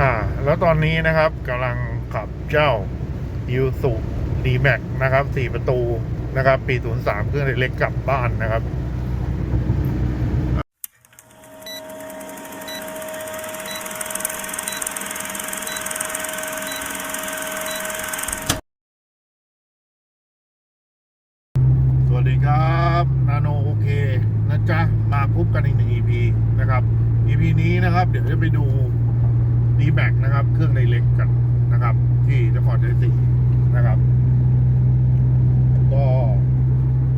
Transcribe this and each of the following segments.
อ่า แล้วตอนนี้นะครับกำลังขับเจ้า i s u d m a x นะครับสี่ประตูนะครับ ปี 03 เครื่องเล็กกลับบ้านนะครับสวัสดีครับนาโนโอเคนะจ๊ะ มาพบกันอีกหนึ่ง EP นะครับ EP นี้นะครับ เดี๋ยวจะไปดู d m a x นะครับ เครื่องในเล็กกันนะครับ ที่นครชัยศรีนะครับ ก็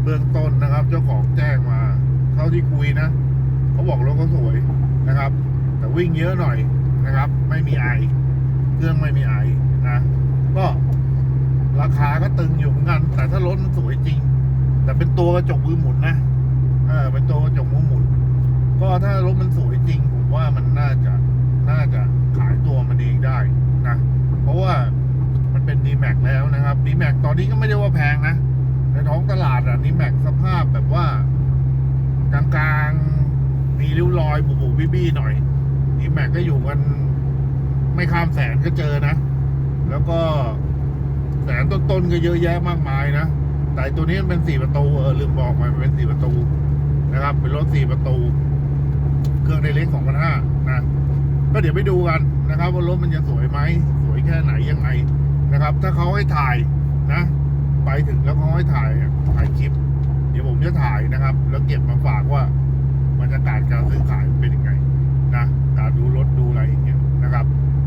เบื้องต้นนะครับ เจ้าของแจ้งมาเท่าที่คุยนะเขาบอกรถเขาสวยนะครับ แต่วิ่งเยอะหน่อยนะครับ ไม่มีไอ เครื่องไม่มีไอนะก็ราคาก็ตึงอยู่เหมือนกัน แต่ถ้ารถมันสวยจริง แต่เป็นตัวกระจกมือหมุนนะเออเป็นตัวกระจกมือหมุน ก็ถ้ารถมันสวยจริงผมว่ามันน่าจะ น่าจะขายตัวมันเองได้นะ เพราะว่า มันเป็น d m a x แล้วนะครับ d m a x ตอนนี้ก็ไม่ได้ว่าแพงนะ ในท้องตลาดอะ d m a x สภาพแบบว่า กลางๆ มีริ้วรอยบุบๆบี้ๆหน่อย d m a x ก็อยู่กัน ไม่ข้ามแสนก็เจอนะ แล้วก็แสนต้นๆก็เยอะแยะมากมายนะ แต่ตัวนี้มันเป็นสี่ประตูเออลืมบอกไปมันเป็นสี่ประตูนะครับ เป็นรถสี่ประตู เครื่องในเล็กสองพันห้านะก็เดี๋ยวไปดูกันนะครับว่ารถมันจะสวยไหม สวยแค่ไหนยังไง นะครับ ถ้าเขาให้ถ่ายนะ ไปถึงแล้วเขาให้ถ่ายถ่ายคลิป เดี๋ยวผมจะถ่ายนะครับ แล้วเก็บมาฝากว่าบรรยากาศการซื้อขายเป็นยังไงนะการดูรถดูอะไรอย่างเงี้ยนะครับ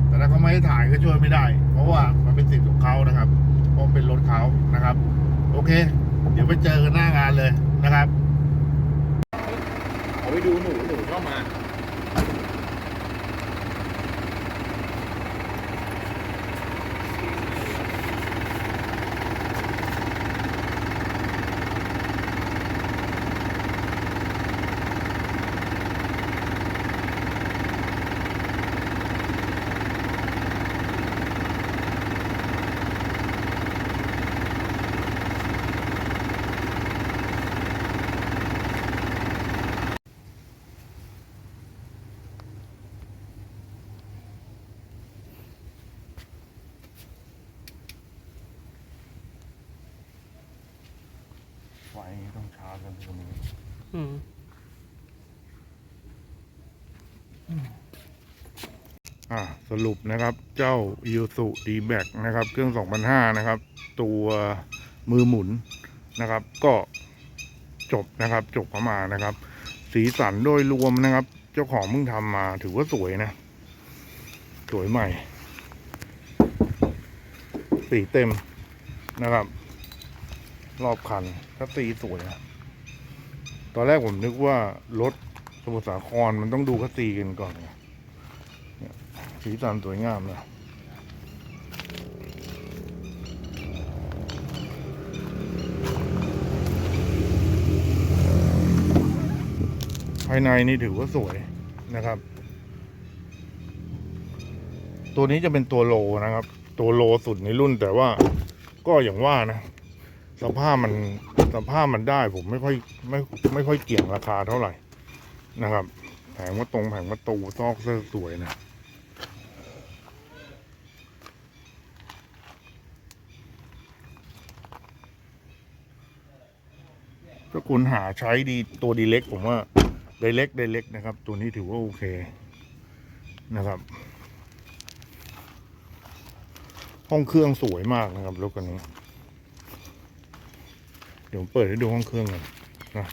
แต่ถ้าเขาไม่ให้ถ่ายก็ช่วยไม่ได้ เพราะว่ามันเป็นสิทธิ์ของเขานะครับเพราะเป็นรถเขานะครับ โอเค เดี๋ยวไปเจอกันหน้างานเลยนะครับเอาไปดูหนูหนูเข้ามา ต้องชาร์จกันตรงนี้อืมอ่าสรุปนะครับ เจ้า i s u d b a c นะครับ เครื่อง 2005 นะครับ ตัวมือหมุนนะครับ ก็จบนะครับ จบเข้ามานะครับ สีสันโดยรวมนะครับ เจ้าของเพิ่งทำมาถือว่าสวยนะ สวยใหม่ สีเต็มนะครับ รอบคันก็สีสวยนะตอนแรกผมนึกว่ารถสมุทรสาครมันต้องดูคัสซีกันก่อนไงสีสันสวยงามนะภายในนี่ถือว่าสวยนะครับ ตัวนี้จะเป็นตัวโลนะครับ ตัวโลสุดในรุ่นแต่ว่าก็อย่างว่านะ สภาพมันสภาพมันได้ผมไม่ค่อยไม่ไม่ค่อยเกี่ยงราคาเท่าไหร่นะครับ แผงว่าตรงแผงประตูซอกเสื้อสวยนะถ้าคุณหาใช้ดีตัวดีเล็กผมว่าไดเล็กไดเล็กนะครับ ตัวนี้ถือว่าโอเคนะครับ ห้องเครื่องสวยมากนะครับรถคันนี้ เดี๋ยวเปิดให้ดูห้องเครื่องกันนะ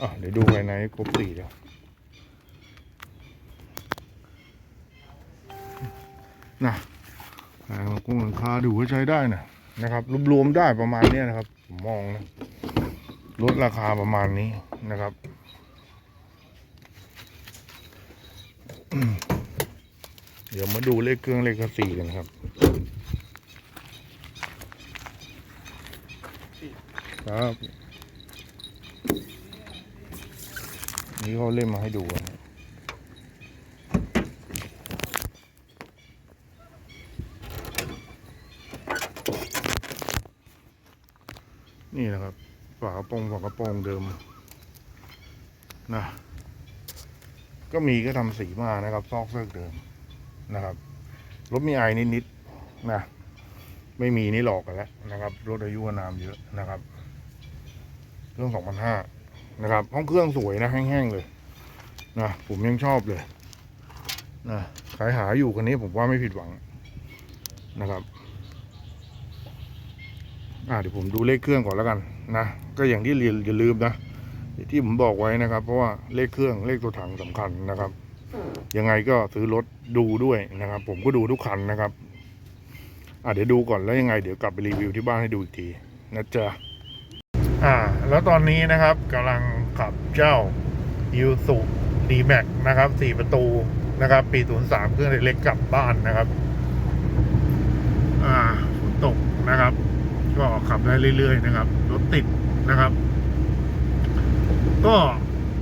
อะเดี๋ยวดูภายในครบสี่แล้วนะอ่กุ้งหลังคาดูว่าใช้ได้นะนะครับรวมๆได้ประมาณนี้นะครับผมมองนะลดราคาประมาณนี้นะครับเดี๋ยวมาดูเลขเครื่องเลขกระสีกันครับ ครับ นี่เขาเล่นมาให้ดูนะนี่นะครับฝากระโปรงฝากระโปรงเดิมนะก็มีก็ทำสีมานะครับ ซอกเซิกเดิมนะครับรถมีไอนิดๆนะไม่มีนี่หลอกกันแล้วนะครับ รถอายุนามเยอะนะครับ รื่องสองพันห้านะครับ ห้องเครื่องสวยนะแห้งๆเลยนะผมยังชอบเลยนะใครหาอยู่คันนี้ผมว่าไม่ผิดหวังนะครับอ่าเดี๋ยวผมดูเลขเครื่องก่อนแล้วกันนะก็อย่างที่เรียนอย่าลืมนะที่ผมบอกไว้นะครับ เพราะว่าเลขเครื่องเลขตัวถังสำคัญนะครับ ยังไงก็ซื้อรถดูด้วยนะครับ ผมก็ดูทุกคันนะครับอะเดี๋ยวดูก่อนแล้วยังไง เดี๋ยวกลับไปรีวิวที่บ้านให้ดูอีกทีนะจ๊ะ อ่า แล้วตอนนี้นะครับกำลังขับเจ้ายูสุดีแม็กนะครับสี่ประตูนะครับ ปี 03 เครื่องเล็กกลับบ้านนะครับ อ่าฝนตกนะครับ ก็ขับได้เรื่อยๆนะครับ รถติดนะครับ ก็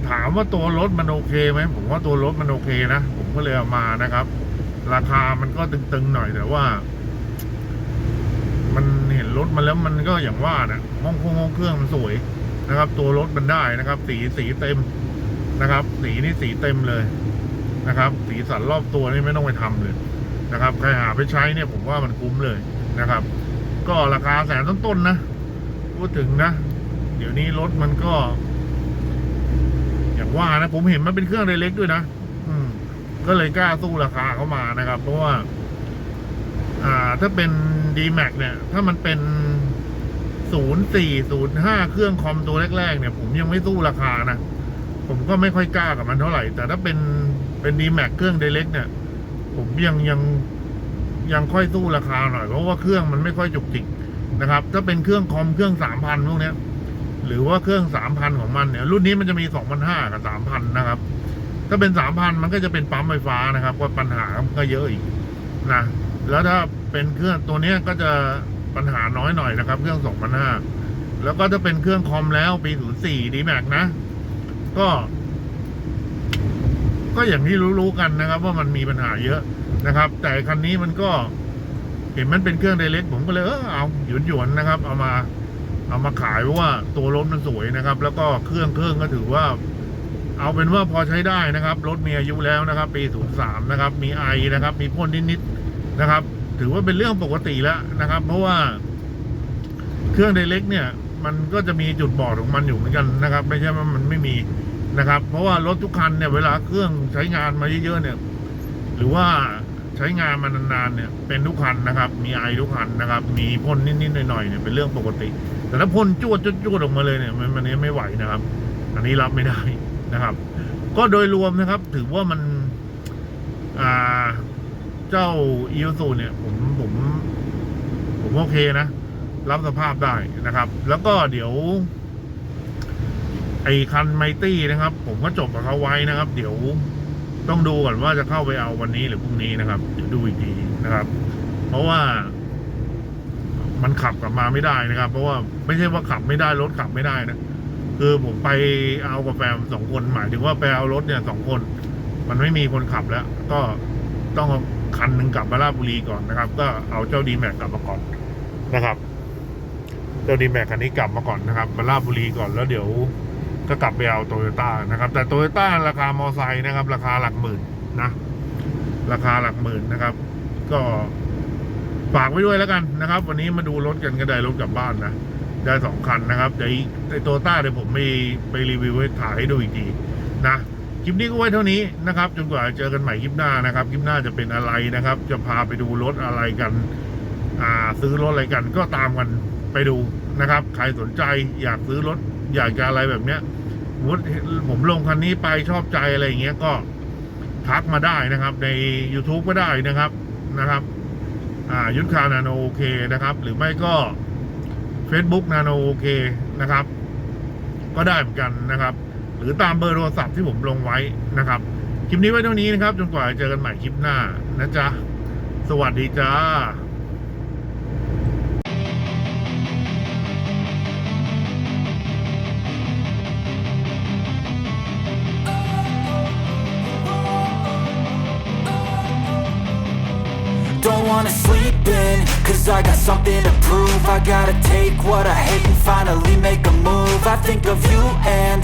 ถามว่าตัวรถมันโอเคไหมผมว่าตัวรถมันโอเคนะ ผมก็เลยเอามานะครับ ราคามันก็ตึงๆหน่อยแต่ว่า เห็นรถมาแล้วมันก็อย่างว่านะห้องเครื่องห้องเครื่องมันสวยนะครับ ตัวรถมันได้นะครับ สีสีเต็มนะครับ สีนี่สีเต็มเลยนะครับ สีสันรอบตัวนี่ไม่ต้องไปทำเลยนะครับ ใครหาไปใช้เนี่ยผมว่ามันคุ้มเลยนะครับ ก็ราคาแสนต้นๆนะพูดถึงนะ เดี๋ยวนี้รถมันก็ อย่างว่านะผมเห็นมันเป็นเครื่องเล็กๆด้วยนะอืมก็เลยกล้าสู้ราคาเข้ามานะครับ เพราะว่า อ่า ถ้าเป็น d m a x เนี่ย ถ้ามันเป็นศูนย์สี่ศูนย์ห้าเครื่องคอมตัวแรก ๆ เนี่ย ผมยังไม่สู้ราคานะ ผมก็ไม่ค่อยกล้ากับมันเท่าไหร่ แต่ถ้าเป็นเป็น d m a x เครื่องเล็กเนี่ย ผมยังยังยังค่อยสู้ราคาหน่อย เพราะว่าเครื่องมันไม่ค่อยจุกจิกนะครับ ถ้าเป็นเครื่องคอมเครื่องสามพันพวกเนี้ยหรือว่าเครื่องสามพันของมันเนี่ย รุ่นนี้มันจะมีสองพันห้ากับสามพันนะครับ ถ้าเป็นสามพันมันก็จะเป็นปั๊มไฟฟ้านะครับก็ปัญหาก็เยอะอีกนะ แล้วถ้าเป็นเครื่องตัวนี้ก็จะปัญหาน้อยหน่อยนะครับ เครื่องสองพันห้าแล้วก็ถ้าเป็นเครื่องคอมแล้วปีศูนย์สี่ดีแม็กนะ ก็ ก็อย่างที่รู้ๆกันนะครับ ว่ามันมีปัญหาเยอะนะครับ แต่คันนี้มันก็เห็นมันเป็นเครื่องไดเล็กผมก็เลยเออเอาหยวนหยวนนะครับ เอามา เอามาขายเพราะว่าตัวรถมันสวยนะครับ แล้วก็เครื่องเครื่องก็ถือว่า เอาเป็นว่าพอใช้ได้นะครับ รถมีอายุแล้วนะครับ ปี 03 นะครับ มีไอนะครับ มีพ่นนิดๆ นะครับ ถือว่าเป็นเรื่องปกติแล้วนะครับ เพราะว่าเครื่องไดเล็กเนี่ย มันก็จะมีจุดบอดของมันอยู่เหมือนกันนะครับ ไม่ใช่ว่ามันไม่มีนะครับ เพราะว่ารถทุกคันเนี่ยเวลาเครื่องใช้งานมาเยอะๆเนี่ย หรือว่าใช้งานมานานๆเนี่ย เป็นทุกคันนะครับ มีไอทุกคันนะครับ มีพ่นนิดๆหน่อยๆเนี่ยเป็นเรื่องปกติ แต่ถ้าพ่นจวดจวดออกมาเลยเนี่ยมันมันนี้ไม่ไหวนะครับ อันนี้รับไม่ได้นะครับ ก็โดยรวมนะครับ ถือว่ามันอ่า เจ้าอีโซูเนี่ย ผมผมผมโอเคนะ รับสภาพได้นะครับ แล้วก็เดี๋ยว ไอ้คันไมตี้นะครับ ผมก็จบกับเขาไว้นะครับ เดี๋ยวต้องดูก่อนว่าจะเข้าไปเอาวันนี้หรือพรุ่งนี้นะครับเดี๋ยวดูอีกทีนะครับ เพราะว่ามันขับกลับมาไม่ได้นะครับ เพราะว่าไม่ใช่ว่าขับไม่ได้รถขับไม่ได้นะคือผมไปเอากับแฟนสองคนหมายถึงว่าไปเอารถเนี่ยสองคน มันไม่มีคนขับแล้ว ก็ต้อง คันหนึ่งกลับมาราชบุรีก่อนนะครับ ก็เอาเจ้าดีแม็กกลับมาก่อนนะครับ เจ้าดีแม็กคันนี้กลับมาก่อนนะครับ มาราชบุรีก่อนแล้วเดี๋ยวก็กลับไปเอาโตโยต้านะครับ แต่โตโยต้าราคามอไซค์นะครับ ราคาหลักหมื่นนะ ราคาหลักหมื่นนะครับ ก็ฝากไว้ด้วยแล้วกันนะครับ วันนี้มาดูรถกันก็ได้รถกลับบ้านนะได้สองคันนะครับเดี๋ยวไอโตต้าเดี๋ยวผมไปไปรีวิวให้ถ่ายให้ดูอีกทีนะ คลิปนี้ก็ไว้เท่านี้นะครับ จนกว่าจะเจอกันใหม่คลิปหน้านะครับ คลิปหน้าจะเป็นอะไรนะครับ จะพาไปดูรถอะไรกันอ่าซื้อรถอะไรกันก็ตามกันไปดูนะครับ ใครสนใจอยากซื้อรถอยากจะอะไรแบบเนี้ยสมมุติผมลงคันนี้ไปชอบใจอะไรอย่างเงี้ยก็ทักมาได้นะครับ ใน YouTube ก็ได้นะครับนะครับ อ่ายุทธคานาโนโอเคนะครับ หรือไม่ก็ Facebook นาโนโอเคนะครับ ก็ได้เหมือนกันนะครับ หรือตามเบอร์โทรศัพท์ที่ผมลงไว้นะครับ คลิปนี้ไว้เท่านี้นะครับ จนกว่าจะเจอกันใหม่คลิปหน้านะจ๊ะ สวัสดีจ้า wanna sleep in, cause I got something to prove I gotta take what I hate and finally make a move I think of you and